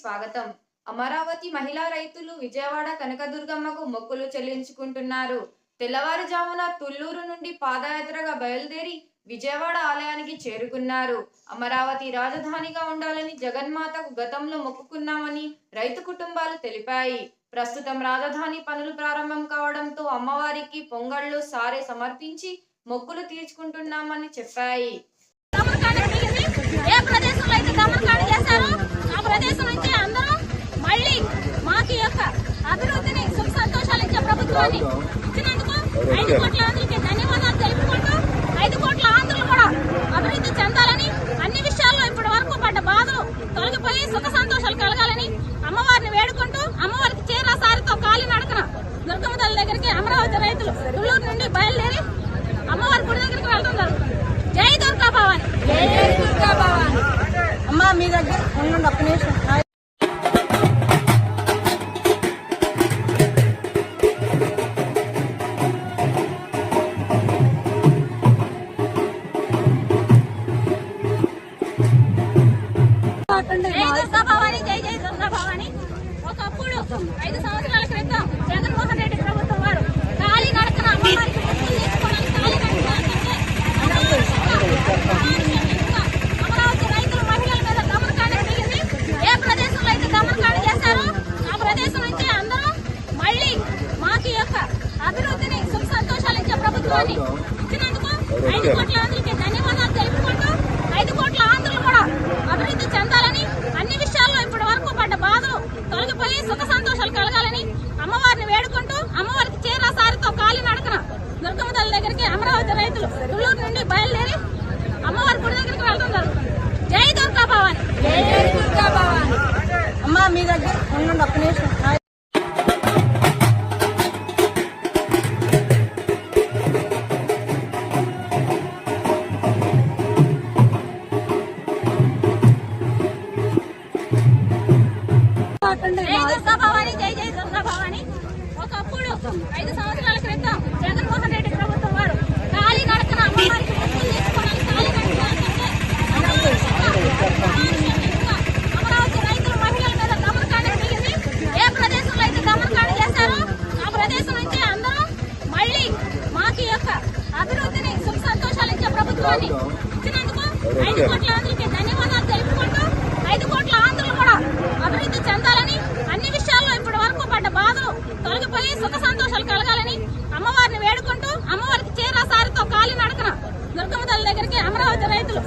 స్వాగతం. అమరావతి మహిళా రైతులు విజయవాడ కనకదుర్గమ్మకు మొక్కులు చెల్లించుకుంటున్నారు. తెల్లవారుజామున తుల్లూరు నుండి పాదయాత్రగా బయలుదేరి విజయవాడ ఆలయానికి చేరుకున్నారు. అమరావతి రాజధానిగా ఉండాలని జగన్మాతకు గతంలో మొక్కుకున్నామని రైతు కుటుంబాలు తెలిపాయి. ప్రస్తుతం రాజధాని పనులు ప్రారంభం కావడంతో అమ్మవారికి పొంగళ్ళు సారే సమర్పించి మొక్కులు తీర్చుకుంటున్నామని చెప్పాయి. ఏ ప్రదేశంలో అయితే దమనకాండ చేశారో ప్రదేశం నుంచి అందరం మళ్ళీ మాకు యొక్క అభివృద్ధిని సుఖ సంతోషాలు ఇచ్చే ప్రభుత్వాన్ని ఇచ్చినందుకు ఐదు కోట్ల ఆంధ్రులకి ధన్యవాదాలు తెలుపుకుంటూ ఐదు కోట్ల ఆంధ్రులు కూడా అభివృద్ధి చెందాలని అన్ని విషయాల్లో ఇప్పటి వరకు పడ్డ బాధలు తొలగిపోయి సుఖ సంతోషాలు కలగాలని అమ్మవారిని వేడుకుంటూ అమ్మవారికి చీర సారితో కాలి నడకన దుర్గమ్మ తల్లి దగ్గరికి అమరావతి రైతులు తుళ్ళూరు నుండి బయలుదేరి అమ్మవారి గుడి దగ్గరికి వెళ్తున్నారు దగ్గర ఉండండి ఒక్క నిమిషం ఒకప్పుడు ఐదు సంవత్సరాల క్రితం జగన్మోహన్ రెడ్డి ప్రభుత్వం వారు ఖాళీ నడకన అమ్మవారికి ముక్కులు తీసుకోవడానికి ఖాళీ నడకన అంటే అమరావతి రైతులు మహిళల మీద దమనకాండ జరిగింది ఏ ప్రదేశంలో అయితే దమనకాండ చేశారో ఆ ప్రదేశం నుంచి అందరూ మళ్ళీ మాకు ఈ యొక్క అభివృద్ధిని సుఖ సంతోషాలు ఇచ్చే ప్రభుత్వాన్ని ఇచ్చినందుకు ఐదు కోట్ల ఆంధ్రులకి ఒకప్పుడు ఐదు సంవత్సరాల క్రితం జగన్మోహన్ రెడ్డి ప్రభుత్వం వారు ఖాళీ అమ్మవారికి ముక్కులు తీసుకోవడానికి ఖాళీ అమరావతి మీద ఏ ప్రదేశంలో అయితే ఆ ప్రదేశం మళ్ళీ యొక్క అభివృద్ధిని సుఖ సంతోషాలు ఇచ్చే ప్రభుత్వాన్ని ఇచ్చినందుకు ఐదు కోట్ల ఆంధ్రులకి ధన్యవాదాలు తెలుపుకుంటూ ఐదు కోట్ల ఆంధ్రులు కూడా అభివృద్ధి చెందాలని అన్ని విషయాల్లో ఇప్పటి వరకు పడ్డ బాధలు తొలగిపోయి సుఖ సంతోషాలు కలగాలని అమ్మవారిని వేడుకుంటూ అమ్మవారికి చీర సారితో కాలి నడకన దుర్గమ్మ తల్లి దగ్గరికి అమరావతి రైతులు